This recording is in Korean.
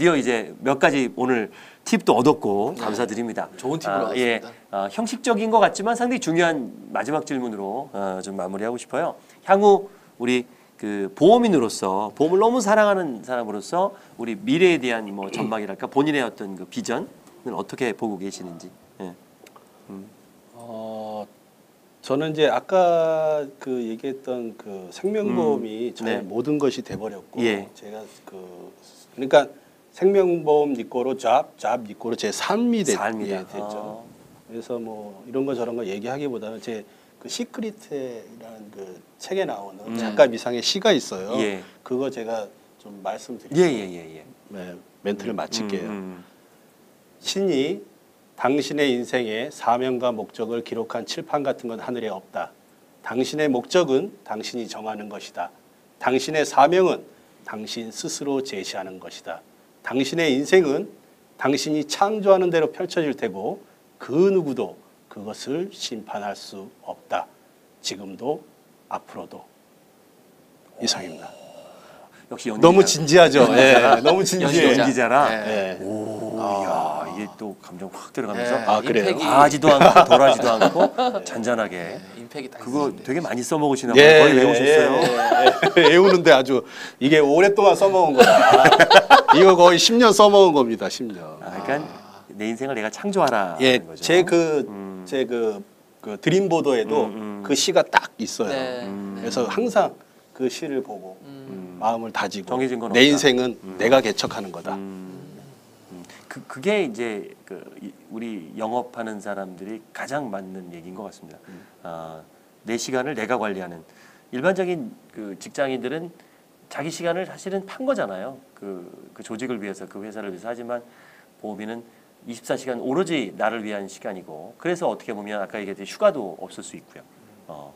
드디어 이제 몇 가지 오늘 팁도 얻었고 감사드립니다. 좋은 팁을 아, 예, 얻었습니다. 어, 형식적인 것 같지만 상당히 중요한 마지막 질문으로 어, 좀 마무리하고 싶어요. 향후 우리 그 보험인으로서 보험을 너무 사랑하는 사람으로서 우리 미래에 대한 뭐 전망이랄까 본인의 어떤 그 비전은 어떻게 보고 계시는지. 예. 어, 저는 이제 아까 그 얘기했던 그 생명보험이 저의 네. 모든 것이 돼버렸고 예. 제가 그 그러니까 생명보험 니꼬로 잡, 잡 니꼬로 제 삶이 됐. 예, 됐죠. 어. 그래서 뭐 이런 거 저런 거 얘기하기보다는 제 그 시크릿이라는 그 책에 나오는 음. 작가 미상의 시가 있어요. 예. 그거 제가 좀 말씀드릴게요. 예예예 예. 네, 멘트를 마칠게요. 음, 음. 신이 당신의 인생의 사명과 목적을 기록한 칠판 같은 건 하늘에 없다. 당신의 목적은 당신이 정하는 것이다. 당신의 사명은 당신 스스로 제시하는 것이다. 당신의 인생은 당신이 창조하는 대로 펼쳐질 테고 그 누구도 그것을 심판할 수 없다. 지금도 앞으로도 이상입니다. 역시 연기자. 너무 진지하죠. 예, 너무 진지해. 연기자. 연기자라. 네. 예. 오, 또 감정 확 들어가면서 네, 아, 그래요? 임팩이, 과하지도 않고 덜하지도 않고 잔잔하게. 네, 임팩이 딱 그거 있습니다. 되게 많이 써먹으시나 봐요. 거의 외우셨어요. 예, 예, 예. 외우는데 아주 이게 오랫동안 써먹은 거다. 이거 거의 10년 써먹은 겁니다. 10년. 아, 그러니까 내 인생을 내가 창조하라. 예, 거죠. 제 그 음. 제그그 드림보더에도 음, 음. 그 시가 딱 있어요. 네. 음. 그래서 항상 그 시를 보고 음. 마음을 다지고 정해진 건내 없다. 인생은 음. 내가 개척하는 거다. 음, 음. 그 그게 이제 그 이- 우리 영업하는 사람들이 가장 맞는 얘기인 것 같습니다. 음. 아, 내 시간을 내가 관리하는 일반적인 그 직장인들은 자기 시간을 사실은 판 거잖아요. 그, 그 조직을 위해서 그 회사를 위해서 하지만 보험인은 24시간 오로지 나를 위한 시간이고 그래서 어떻게 보면 아까 얘기했듯이 휴가도 없을 수 있고요. 어,